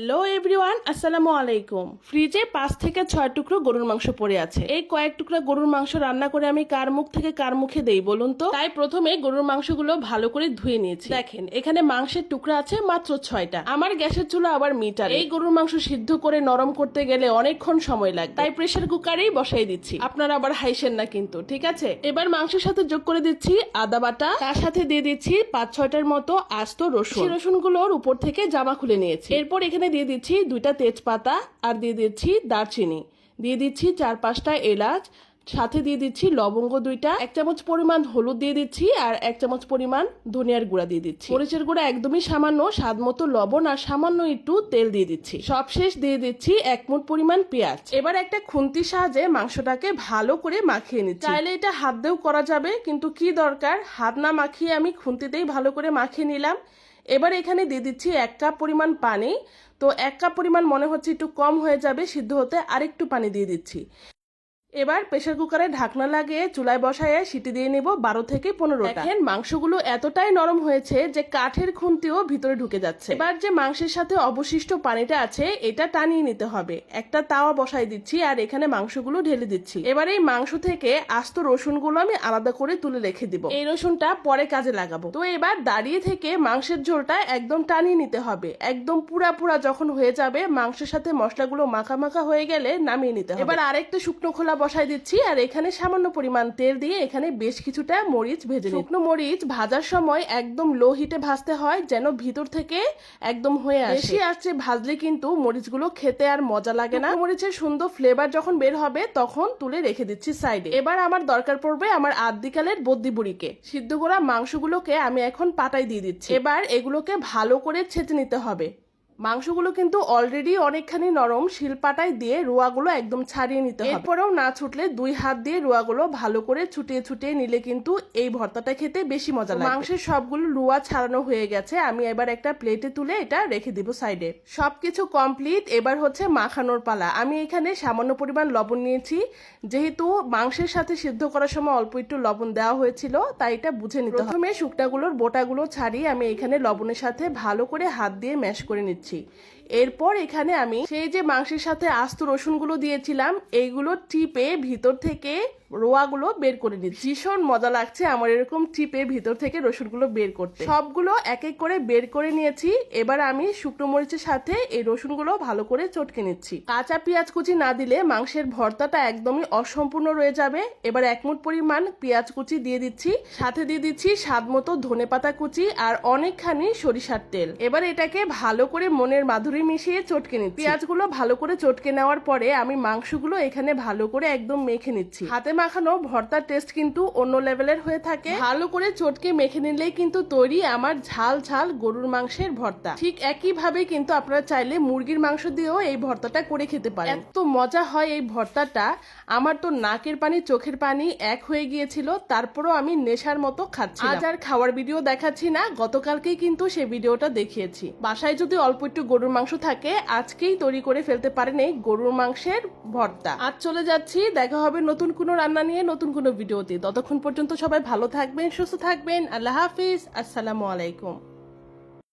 Hello everyone আসসালামু আলাইকুম ফ্রিজে পাঁচ থেকে ছয় টুকরো গরুর মাংস পড়ে আছে। এই কয়েক টুকরো গরুর মাংস রান্না করে আমি কার মুখ থেকে কার মুখে দেই বলুন তো? তাই প্রথমে গরুর মাংসগুলো ভালো করে ধুয়ে নিয়েছি। দেখেন, এখানে মাংসের টুকরা আছে মাত্র ছয়টা। আমার গ্যাসের চুলা আবার মিটার। এই গরুর মাংস সিদ্ধ করে নরম করতে গেলে অনেকক্ষণ সময় লাগে তাই প্রেশার কুকারেই বসাই দিচ্ছি। আপনারা আবার হাইসেন না কিন্তু, ঠিক আছে? এবার মাংসের সাথে যোগ করে দিচ্ছি আদা বাটা। তার সাথে দিয়ে দিচ্ছি পাঁচ ছয়টার মতো আস্ত রসুন। রসুনগুলোর উপর থেকে জামা খুলে নিয়েছি। এরপর এখানে দিয়ে দিচ্ছি দুইটা তেজপাতা আর দিয়ে দিচ্ছি দারচিনি। দিয়ে দিচ্ছি চার পাঁচটা এলাচ, সাথে দিয়ে দিচ্ছি লবঙ্গ দুইটা, এক চামচ পরিমাণ হলুদ দিয়ে দিচ্ছি আর এক চামচ পরিমাণ ধনিয়ার গুঁড়া দিয়ে দিচ্ছি। মরিচের গুঁড়া একদমই সামান্য স্বাদ মতো লবণ আর সামান্য একটু তেল দিয়ে দিচ্ছি। সবশেষ দিয়ে দিচ্ছি এক মুঠ পরিমাণ পেঁয়াজ। এবার একটা খুন্তির সাহায্যে মাংসটাকে ভালো করে মাখিয়ে নিচ্ছি। চাইলে এটা হাত দিয়েও করা যাবে, কিন্তু কি দরকার? হাত না মাখিয়ে আমি খুন্তিতেই ভালো করে মাখিয়ে নিলাম। এবার এখানে দিয়ে দিচ্ছি এক কাপ পরিমাণ পানি। তো এক কাপ পরিমাণ মনে হচ্ছে একটু কম হয়ে যাবে, সিদ্ধ হতে আরেকটু পানি দিয়ে দিচ্ছি। এবার প্রেসার কুকারে ঢাকনা লাগিয়ে চুলায় বসায় সিটি দিয়ে নিব বারো থেকে পনেরো দেখেন মাংসগুলো এতটাই নরম হয়েছে যে কাঠের খুন্তিও ভিতরে ঢুকে যাচ্ছে। এবার যে মাংসের সাথে অবশিষ্ট পানিটা আছে এটা টানিয়ে নিতে হবে। একটা তাওয়া বসাই দিচ্ছি আর এখানে মাংসগুলো ঢেলে দিচ্ছি। এবার এই মাংস থেকে আস্ত রসুনগুলো আমি আলাদা করে তুলে রেখে দিব। এই রসুনটা পরে কাজে লাগাবো। তো এবার দাঁড়িয়ে থেকে মাংসের ঝোলটা একদম টানিয়ে নিতে হবে। একদম পুরা পুরা যখন হয়ে যাবে মাংসের সাথে মশলাগুলো মাখা মাখা হয়ে গেলে নামিয়ে নিতে হবে। এবার আরেকটা শুকনো খোলা বসাই দিচ্ছি আর এখানে সামান্য পরিমাণ তেল দিয়ে এখানে বেশ কিছুটা মরিচ ভেজে নিই শুকনো মরিচ ভাজার সময় একদম লো হিটে ভাজতে হয় যেন ভিতর থেকে একদম হয়ে আসে। বেশি আসছে ভাজলে কিন্তু মরিচগুলো খেতে আর মজা লাগে না। মরিচের সুন্দর ফ্লেভার যখন বের হবে তখন তুলে রেখে দিচ্ছি সাইডে এবার আমার দরকার পড়বে আমার আদ্যিকালের বদ্যি বুড়িকে। সিদ্ধ করা মাংসগুলোকে আমি এখন পাটাই দিয়ে দিচ্ছি। এবার এগুলোকে ভালো করে ছেঁচে নিতে হবে। মাংসগুলো কিন্তু অলরেডি অনেকখানি নরম শিলপাটায় দিয়ে রোয়াগুলো একদম ছাড়িয়ে নিতে হবে। এরপরেও না ছুটলে দুই হাত দিয়ে রোয়াগুলো ভালো করে ছুটিয়ে ছুটিয়ে নিলে কিন্তু এই ভর্তাটা খেতে বেশি মজা লাগে মাংসের সবগুলো রোয়া ছাড়ানো হয়ে গেছে। আমি এবার একটা প্লেটে তুলে এটা রেখে দিব সাইডে সবকিছু কমপ্লিট এবার হচ্ছে মাখানোর পালা। আমি এখানে সামান্য পরিমাণ লবণ নিয়েছি। যেহেতু মাংসের সাথে সিদ্ধ করার সময় অল্প একটু লবণ দেওয়া হয়েছিল তাই এটা বুঝে নিতে হবে। প্রথমে শুকটাগুলোর বোটাগুলো ছাড়িয়ে আমি এখানে লবণের সাথে ভালো করে হাত দিয়ে ম্যাশ করে নিচ্ছি। এরপর এখানে আমি সেই যে মাংসের সাথে আস্ত রসুনগুলো দিয়েছিলাম, এইগুলো টিপে ভিতর থেকে রোয়াগুলো বের করে নিচ্ছি। ভীষণ মজা লাগছে আমার এরকম টিপে ভিতর থেকে রসুনগুলো বের করতে। সবগুলো এক এক করে বের করে নিয়েছি। এবার আমি শুকনো মরিচের সাথে এই রসুনগুলো ভালো করে চটকে নিচ্ছি। কাঁচা পেঁয়াজ কুচি না দিলে মাংসের ভর্তাটা একদমই অসম্পূর্ণ রয়ে যাবে। এবার এক মুঠ পরিমাণ পেঁয়াজ কুচি দিয়ে দিচ্ছি। সাথে দিয়ে দিচ্ছি স্বাদ মতো ধনে পাতা কুচি আর অনেকখানি সরিষার তেল। এবার এটাকে ভালো করে মনের মাধুরী মিশিয়ে চটকে নিচ্ছি। পেঁয়াজগুলো ভালো করে চটকে নেওয়ার পরে আমি মাংসগুলো এখানে ভালো করে একদম মেখে নিচ্ছি। হাতে মাখানো ভর্তার টেস্ট কিন্তু অন্য লেভেলের হয়ে থাকে। ভালো করে চটকে মেখে নিলেই কিন্তু তৈরি আমার ঝাল ঝাল গরুর মাংসের ভর্তা। ঠিক একই ভাবে কিন্তু আপনারা চাইলে মুরগির মাংস দিয়েও এই ভর্তাটা করে খেতে পারেন। এত মজা হয় এই ভর্তাটা। আমার তো নাকের পানি চোখের পানি এক হয়ে গিয়েছিল তারপরও আমি নেশার মতো খাচ্ছি আজ আর খাওয়ার ভিডিও দেখাচ্ছি না গতকালকেই কিন্তু সে ভিডিওটা দেখিয়েছি। বাসায় যদি অল্প একটু গরুর মাংস থাকে, আজকেই তৈরি করে ফেলতে পারেন এই গরুর মাংসের ভর্তা। আজ চলে যাচ্ছি, দেখা হবে নতুন কোনো রান্না নিয়ে, নতুন কোনো ভিডিওতে। ততক্ষণ পর্যন্ত সবাই ভালো থাকবেন, সুস্থ থাকবেন। আল্লাহ হাফিজ, আসসালামু আলাইকুম।